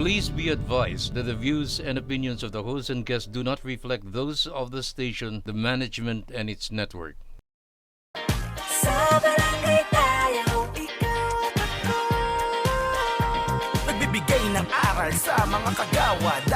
Please be advised that the views and opinions of the host and guests do not reflect those of the station, the management, and its network. Sa barangay tayo, ikaw at ako Nagbibigay ng aral sa mga kagawad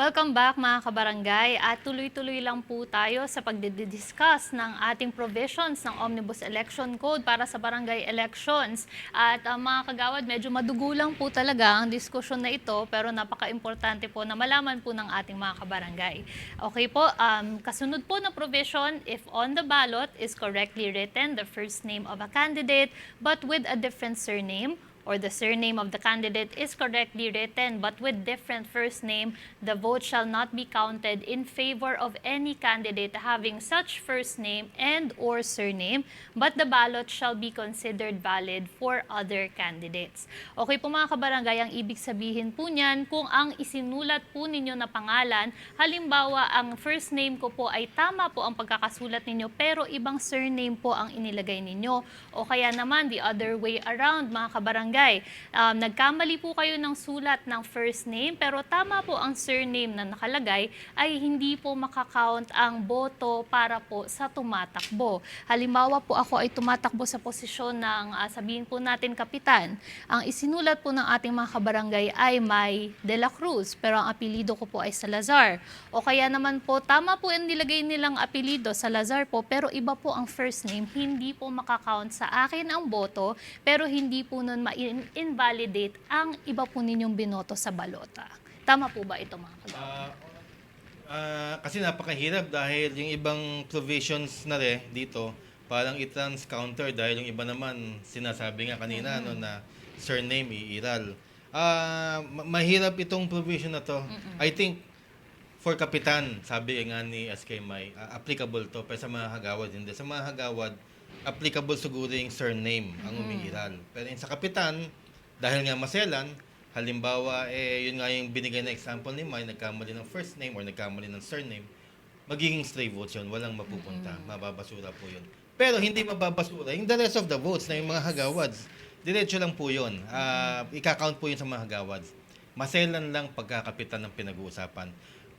Welcome back mga kabarangay at tuloy-tuloy lang po tayo sa pagdidiscuss ng ating provisions ng Omnibus Election Code para sa barangay elections. At uh, mga kagawad, medyo madugo lang po talaga ang diskusyon na ito pero napaka-importante po na malaman po ng ating mga kabarangay. Okay po, um, kasunod po na provision, if on the ballot is correctly written the first name of a candidate but with a different surname, or the surname of the candidate is correctly written but with different first name, the vote shall not be counted in favor of any candidate having such first name and or surname, but the ballot shall be considered valid for other candidates. Okay po mga kabarangay, ang ibig sabihin po niyan, kung ang isinulat po ninyo na pangalan, halimbawa ang first name ko po ay tama po ang pagkakasulat ninyo pero ibang surname po ang inilagay ninyo. O kaya naman the other way around mga kabarangay, um, nagkamali po kayo ng sulat ng first name pero tama po ang surname na nakalagay ay hindi po makakount ang boto para po sa tumatakbo. Halimbawa po ako ay tumatakbo sa posisyon ng ah, sabihin po natin kapitan. Ang isinulat po ng ating mga kabarangay ay may De La Cruz pero ang apelido ko po ay Salazar. O kaya naman po tama po ang nilagay nilang apelido Salazar po pero iba po ang first name, hindi po makakount sa akin ang boto pero hindi po nun ma-invalidate ang iba po ninyong binoto sa balota. Tama po ba ito mga kagawad? Ah, ah, kasi napakahirap dahil yung ibang provisions na rin dito, parang i-trans counter dahil yung iba naman sinasabi nga kanina no, na surname iiral. Ma- mahirap itong provision na to. I think for kapitan, sabi nga ni SK May, ah, applicable to pero sa mga hagawad hindi. Sa mga hagawad, applicable siguro yung surname ang umiiral. Pero yung sa kapitan, dahil nga maselan, halimbawa, eh, yun nga yung binigay na example ni May, nagkamali ng first name or nagkamali ng surname, magiging stray votes yun, walang mapupunta, mababasura po yun. Pero hindi mababasura, yung the rest of the votes na yung mga hagawads, diretso lang po yun. Ah, ika-count po yun sa mga hagawads. Maselan lang pagkakapitan ng pinag-uusapan.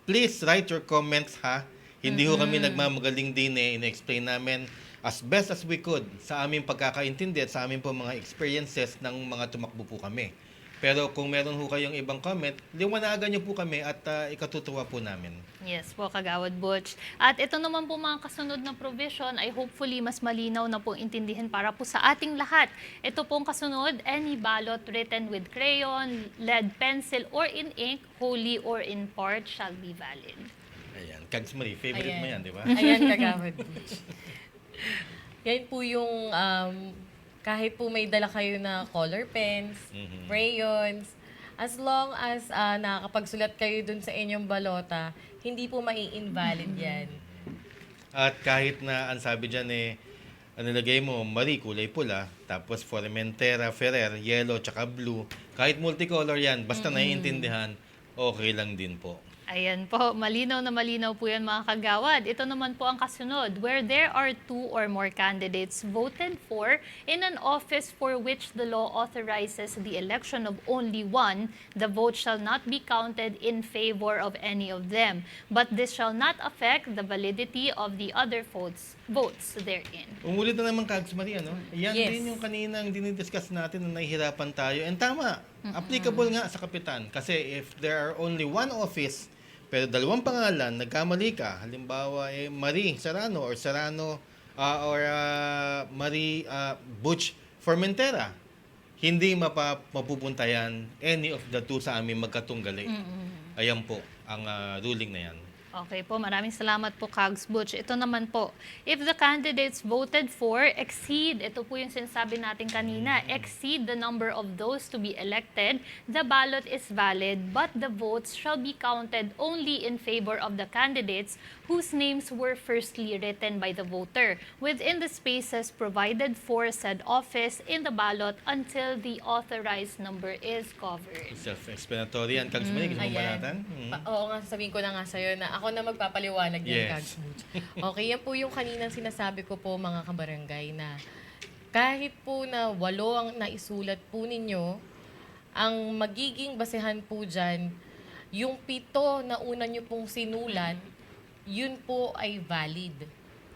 Please write your comments ha. Hindi ho kami nagmamagaling din eh, in-explain namin as best as we could sa aming pagkakaintindi at sa aming po mga experiences ng mga tumakbo po kami. Pero kung meron ho kayong ibang comment, liwanagan niyo po kami at ah, ikatutuwa po namin. Yes po, Kagawad Butch. At ito naman po mga kasunod na provision ay hopefully mas malinaw na pong intindihin para po sa ating lahat. Ito pong kasunod, any ballot written with crayon, lead pencil, or in ink, wholly or in part, shall be valid. Ayan, Kags Marie, favorite mo Ayan. yan, di ba? Ayan, kagawad. Yan po yung um, kahit po may dala kayo na color pens, Mhm. crayons, as long as ah, nakakapagsulat kayo dun sa inyong balota, hindi po mai-invalid yan. At kahit na ang sabi dyan eh, ang nilagay mo, Marie, kulay pula, tapos Formentera, Ferrer, yellow, tsaka blue, kahit multicolor yan, basta naiintindihan, okay lang din po. Ayan po, malinaw na malinaw po yan mga kagawad. Ito naman po ang kasunod, where there are two or more candidates voted for in an office for which the law authorizes the election of only one, the vote shall not be counted in favor of any of them. But this shall not affect the validity of the other votes, votes therein. Umulit na naman Kags Marie, ano? Yan Yes. din yung kaninang dinidiscuss natin na nahihirapan tayo. And tama, applicable nga sa kapitan. Kasi if there are only one office, pero dalawang pangalan, nagkamali ka, halimbawa eh, Marie Serrano or Serrano ah, or ah, Marie ah, Butch Formentera, hindi mapa, mapupunta yan any of the two sa aming magkatunggali. Ayan po ang ah, ruling na yan. Okay po, maraming salamat po, Kags Butch. Ito naman po, if the candidates voted for exceed, ito po yung sinasabi natin kanina, exceed the number of those to be elected, the ballot is valid, but the votes shall be counted only in favor of the candidates whose names were firstly written by the voter within the spaces provided for said office in the ballot until the authorized number is covered. Self-explanatory yan. Kags Marie, gusto mo Ayan. banatan? Mhm. Pa- oo nga, sabihin ko na nga sa'yo na ako na magpapaliwanag yan, Yes. Kags. Okay, yan po yung kaninang sinasabi ko po mga kabarangay na Kahit po na walo ang naisulat po ninyo, ang magiging basehan po dyan, yung pito na una nyo pong sinulat, yun po ay valid.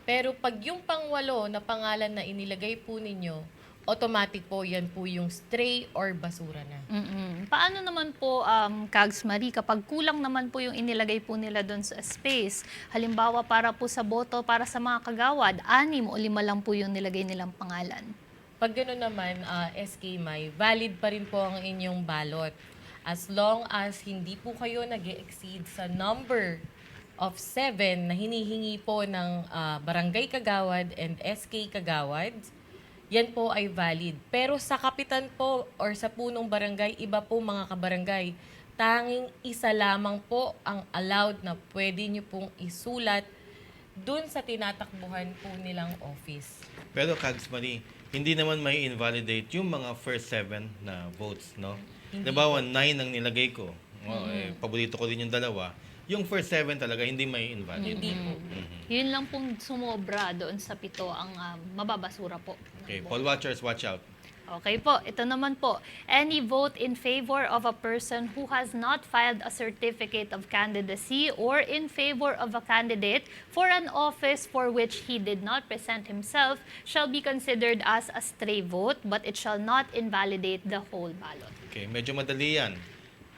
Pero pag yung pangwalo na pangalan na inilagay po ninyo, automatic po yan po yung stray or basura na. Mm-mm. Paano naman po, um, Kags Marie, kapag kulang naman po yung inilagay po nila doon sa space, halimbawa para po sa boto, para sa mga kagawad, anim o lima lang po yung nilagay nilang pangalan. Pag gano'n naman, ah, SK May, valid pa rin po ang inyong ballot. As long as hindi po kayo nag exceed sa number of seven na hinihingi po ng ah, barangay kagawad and SK kagawad, yan po ay valid. Pero sa kapitan po or sa punong barangay, iba po mga kabarangay, tanging isa lamang po ang allowed na pwede nyo pong isulat dun sa tinatakbuhan po nilang office. Pero Kags Marie, hindi naman may invalidate yung mga first seven na votes, no? Halimbawa, nine ang nilagay ko. Oh, eh, paborito ko din yung dalawa. Yung first seven talaga, hindi may invalid. Hindi po. Yun lang pong sumobra doon sa pito ang um, mababasura po. Okay, poll watchers, watch out. Okay po, ito naman po. Any vote in favor of a person who has not filed a certificate of candidacy or in favor of a candidate for an office for which he did not present himself shall be considered as a stray vote, but it shall not invalidate the whole ballot. Okay, medyo madali yan.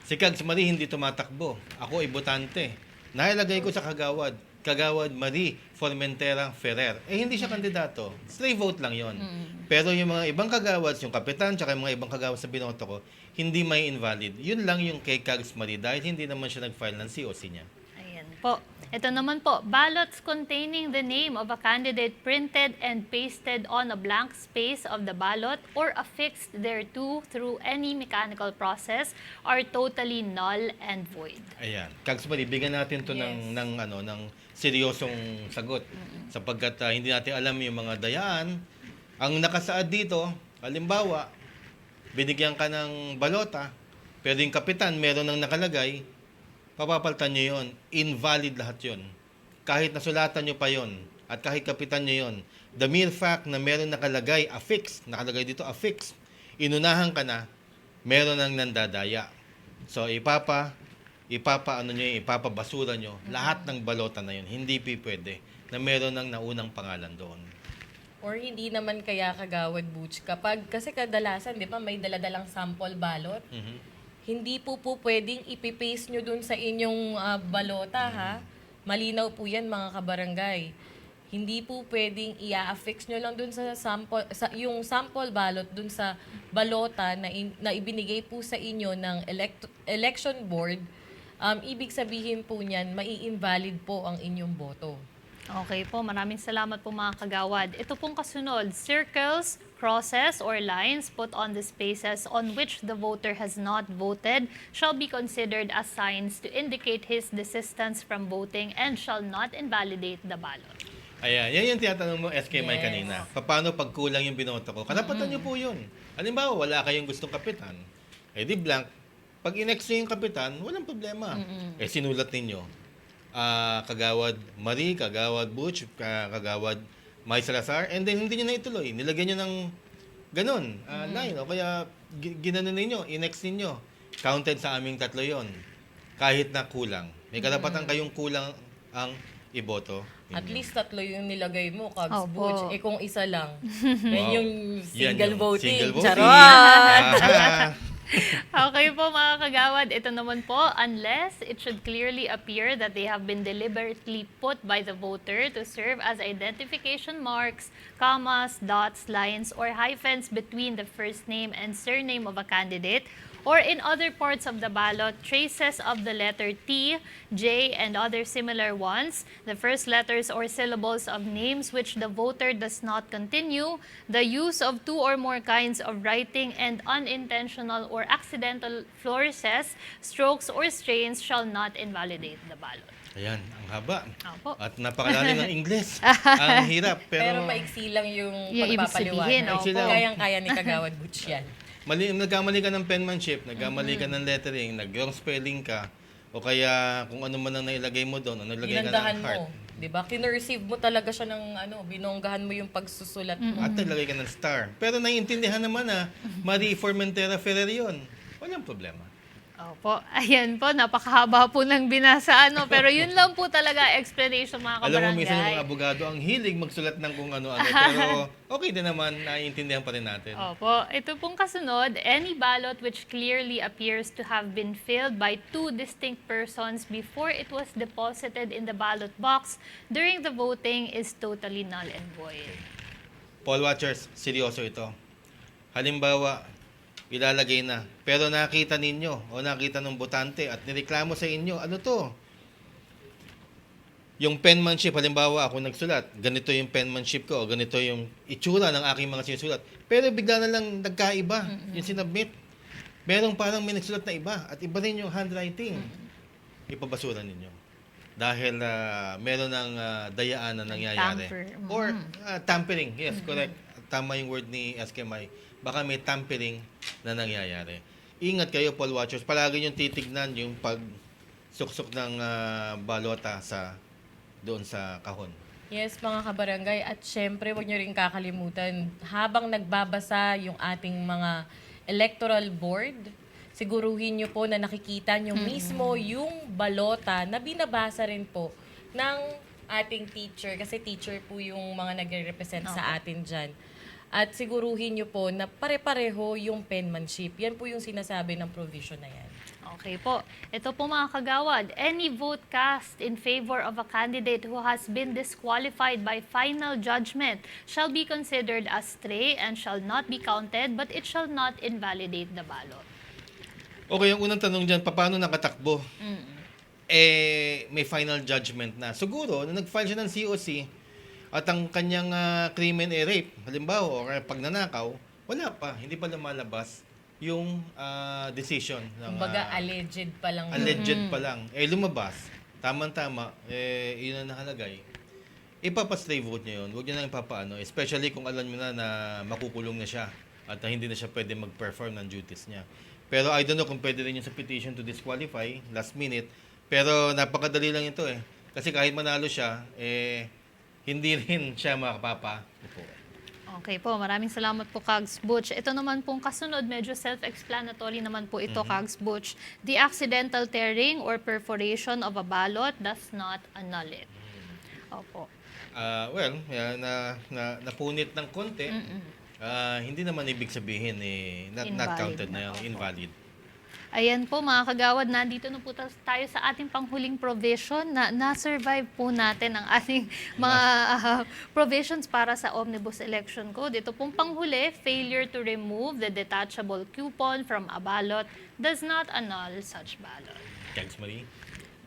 Si Kags Marie hindi tumatakbo. Ako ay botante. Nailagay ko sa kagawad. Kagawad Marie Formentera Ferrer. Eh, hindi siya kandidato. Stray vote lang yon. Pero yung mga ibang kagawads, yung kapitan, tsaka yung mga ibang kagawads na binoto ko, hindi may invalid. Yun lang yung kay Kags Marie dahil hindi naman siya nag-file ng COC niya. Ayan po. Ito naman po, ballots containing the name of a candidate printed and pasted on a blank space of the ballot or affixed thereto through any mechanical process are totally null and void. Ayan. Kags bigyan natin to ng, ng, ano, ng seryosong sagot. Sapagkat ah, hindi natin alam yung mga dayaan. Ang nakasaad dito, halimbawa, binigyan ka ng balota, pero yung kapitan, meron nang nakalagay, papapaltan nyo yon Invalid lahat yon Kahit nasulatan nyo pa yon at kahit kapitan nyo yon the mere fact na meron nakalagay, affixed, nakalagay dito affixed, inunahan ka na, meron nang nandadaya. So, ipapa, ipapa, ano nyo, ipapabasura nyo, lahat ng balota na yun. Hindi pi pwede na meron nang naunang pangalan doon. Or hindi naman kaya kagawad butch kapag kasi kadalasan 'di ba may daladalang sample balot. Mhm. Hindi po po pwedeng ipipaste nyo dun sa inyong ah, balota ha. Malinaw po 'yan mga kabarangay. Hindi po pwedeng i-affix nyo lang dun sa sample sa yung sample ballot dun sa balota na, in- na ibinigay po sa inyo ng elect- election board. Um, ibig sabihin po niyan, mai-invalid po ang inyong boto. Okay po, maraming salamat po mga kagawad. Ito pong kasunod, circles, crosses, or lines put on the spaces on which the voter has not voted shall be considered as signs to indicate his desistance from voting and shall not invalidate the ballot. Ayan, yan yung tinatanong mo, SK Mike Yes. kanina. Paano pag kulang yung binoto ko? Karapatan nyo po yun. Halimbawa, wala kayong gustong kapitan. Eh di blank. Pag inex yung kapitan, walang problema. Eh sinulat ninyo. Ah, kagawad Marie, kagawad Butch, ka- kagawad May Salazar, and then hindi nyo na ituloy. Nilagyan nyo ng ganun, ah, line. O kaya gi- ginanon ninyo, inex ninyo. Counted sa aming tatlo yon Kahit na kulang. May karapatan kayong kulang ang iboto. At ninyo. least tatlo yung nilagay mo, Cubs Opo. Butch. Eh kung isa lang, yan Wow. yung Yan single yung voting. Single voting. Charot! Okay po mga kagawad, ito naman po, unless it should clearly appear that they have been deliberately put by the voter to serve as identification marks, commas, dots, lines, or hyphens between the first name and surname of a candidate, or in other parts of the ballot, traces of the letter T, J, and other similar ones, the first letters or syllables of names which the voter does not continue, the use of two or more kinds of writing, and unintentional or accidental flourishes, strokes, or strains shall not invalidate the ballot. Ayan, ang haba. Opo. At napakalalim ng Ingles. ang hirap. Pero, Pero, maiksi lang yung, Yung pagpapaliwanag. Kayang-kaya ni Kagawad Butch yan. Mali, nagkamali ka ng penmanship, nagkamali ka ng lettering, nag-wrong spelling ka, o kaya kung ano man ang nailagay mo doon, o naglagay ka Inandahan ng heart. mo. 'di ba? Kinursive mo talaga siya ng ano, binonggahan mo yung pagsusulat mo. At naglagay ka ng star. Pero naiintindihan naman na Marie Formentera Ferrer yun. Walang problema. Opo, ayan po, napakahaba po ng binasa, ano, pero yun lang po talaga explanation mga Alam mo, kabarangay. minsan yung mga abogado ang hilig magsulat ng kung ano-ano. pero okay din naman, naiintindihan pa rin natin. Opo. Ito pong kasunod, any ballot which clearly appears to have been filled by two distinct persons before it was deposited in the ballot box during the voting is totally null and void. Paul Watchers, seryoso ito. Halimbawa, ilalagay na. Pero nakita ninyo o nakita ng botante at nireklamo sa inyo, ano to? Yung penmanship, halimbawa ako nagsulat, ganito yung penmanship ko o ganito yung itsura ng aking mga sinusulat. Pero bigla na lang nagkaiba yung sinabmit. Merong parang may nagsulat na iba at iba rin yung handwriting. Ipabasura ninyo. Dahil ah, meron ng ah, dayaan na nangyayari. Tamper. Mhm. Or ah, tampering. Yes, correct. Tama yung word ni SKMI. Baka may tampering na nangyayari. Ingat kayo, Paul Watchers. Palagi yung titignan yung pag suksok ng ah, balota sa doon sa kahon. Yes, mga kabarangay. At syempre, huwag nyo rin kakalimutan, habang nagbabasa yung ating mga electoral board, siguruhin nyo po na nakikita nyo mismo yung balota na binabasa rin po ng ating teacher. Kasi teacher po yung mga nagre-represent sa atin dyan. At siguruhin nyo po na pare-pareho yung penmanship. Yan po yung sinasabi ng provision na yan. Okay po. Ito po mga kagawad, any vote cast in favor of a candidate who has been disqualified by final judgment shall be considered as stray and shall not be counted, but it shall not invalidate the ballot. Okay, yung unang tanong dyan, paano nakatakbo? Eh, may final judgment na. Siguro, nung nag-file siya ng COC at ang kanyang ah, krimen eh rape, halimbawa, o kaya pagnanakaw, wala pa, hindi pa lumalabas yung ah, decision ng Kumbaga, ah, alleged pa lang. yun. alleged pa lang. Eh, lumabas. Tama-tama, eh, yun ang nakalagay. Ipapastray vote niya yun. Huwag niya nang ipapaano. Especially kung alam niyo na na makukulong na siya at na hindi na siya pwede mag-perform ng duties niya. Pero I don't know kung pwede rin yun sa petition to disqualify last minute. Pero napakadali lang ito eh. Kasi kahit manalo siya, eh, hindi rin siya makapapa. Upo. Okay po, maraming salamat po Kags Butch. Ito naman pong kasunod, medyo self-explanatory naman po ito Kags Butch. The accidental tearing or perforation of a ballot does not annul it. Opo. Ah, well, yeah, na, na, napunit ng konti. Ah, hindi naman ibig sabihin eh, not, not counted na, na, opo. invalid. Ayan po mga kagawad, nandito na po tayo sa ating panghuling provision na na-survive po natin ang ating mga ah, provisions para sa Omnibus Election Code. Ito pong panghuli, failure to remove the detachable coupon from a ballot does not annul such ballot. Thanks, Marie.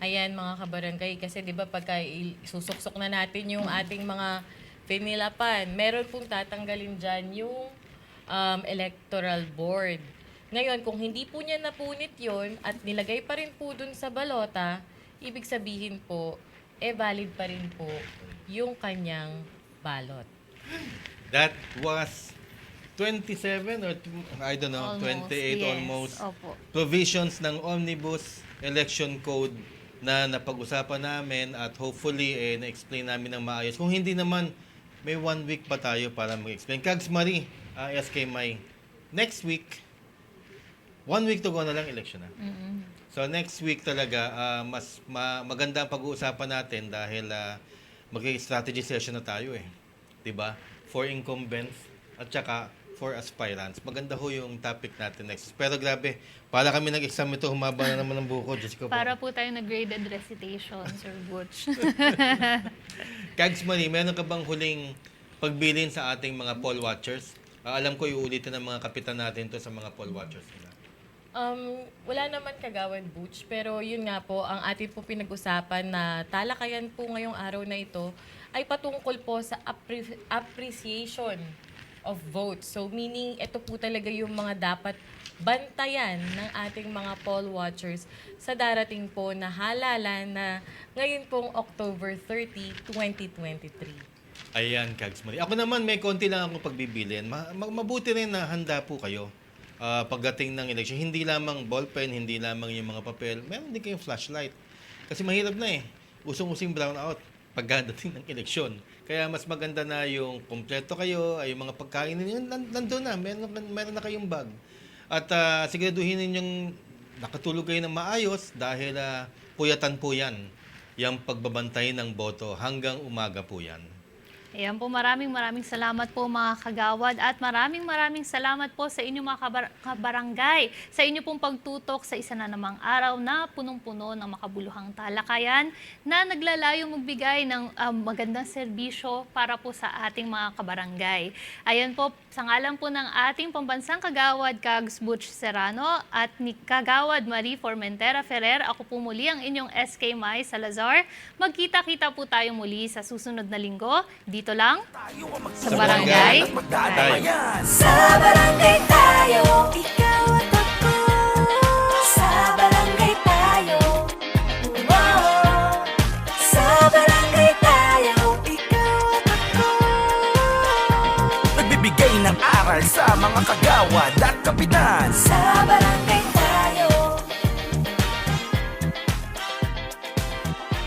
Ayan mga kabarangay, kasi di ba pagka susuksok na natin yung ating mga pinilapan, meron pong tatanggalin dyan yung um, electoral board. Ngayon, kung hindi po niya napunit yon at nilagay pa rin po dun sa balota, ibig sabihin po, eh valid pa rin po yung kanyang balot. That was 27 or I don't know, 28 yes. almost Opo. provisions ng Omnibus Election Code na napag-usapan namin at hopefully eh, na-explain namin ng maayos. Kung hindi naman, may one week pa tayo para mag-explain. Kags Marie, ah, SK May, next week, one week to go na lang election na. So next week talaga, ah, mas ma- maganda ang pag-uusapan natin dahil uh, mag-strategy session na tayo eh. 'Di ba? For incumbents at saka for aspirants. Maganda ho yung topic natin next. Pero grabe, para kami nag-exam ito, humaba na naman ang buko. Diyos ko po. Para po tayo na graded recitation, Sir Butch. Kags Marie, meron ka bang huling pagbilin sa ating mga poll watchers? Ah, alam ko iulitin ng mga kapitan natin to sa mga poll watchers nila. Um, wala naman kagawad Butch, pero yun nga po, ang ating po pinag-usapan na talakayan po ngayong araw na ito ay patungkol po sa appre- appreciation of votes. So meaning, ito po talaga yung mga dapat bantayan ng ating mga poll watchers sa darating po na halalan na ngayon pong October 30, 2023. Ayan, Kags Marie. Ako naman, may konti lang akong pagbibilin. Ma- mabuti rin na handa po kayo ah, pagdating ng election. Hindi lamang ballpen, hindi lamang yung mga papel. Meron din kayong flashlight. Kasi mahirap na eh. Usong-using brownout. pagdating ng eleksyon. Kaya mas maganda na yung kompleto kayo, ay yung mga pagkain ninyo, nan- nandun na, meron, meron na kayong bag. At ah, siguraduhin ninyong nakatulog kayo ng maayos dahil ah, puyatan po yan. Yung pagbabantay ng boto hanggang umaga po yan. Ayan po, maraming maraming salamat po mga kagawad at maraming maraming salamat po sa inyo mga kabar- kabarangay sa inyo pong pagtutok sa isa na namang araw na punong-puno ng makabuluhang talakayan na naglalayo magbigay ng um, magandang serbisyo para po sa ating mga kabarangay. Ayan po, sa ngalan po ng ating pambansang kagawad Kags Butch Serrano at ni Kagawad Marie Formentera Ferrer, ako po muli ang inyong SK Mai Salazar. Magkita-kita po tayo muli sa susunod na linggo. Lang Tayo ang sa barangay. Sa barangay tayo, ikaw at ako. Sa barangay tayo. Wow. Sa barangay tayo, ikaw at ako. Nagbibigay ng aral sa mga kagawad at kapitan Sa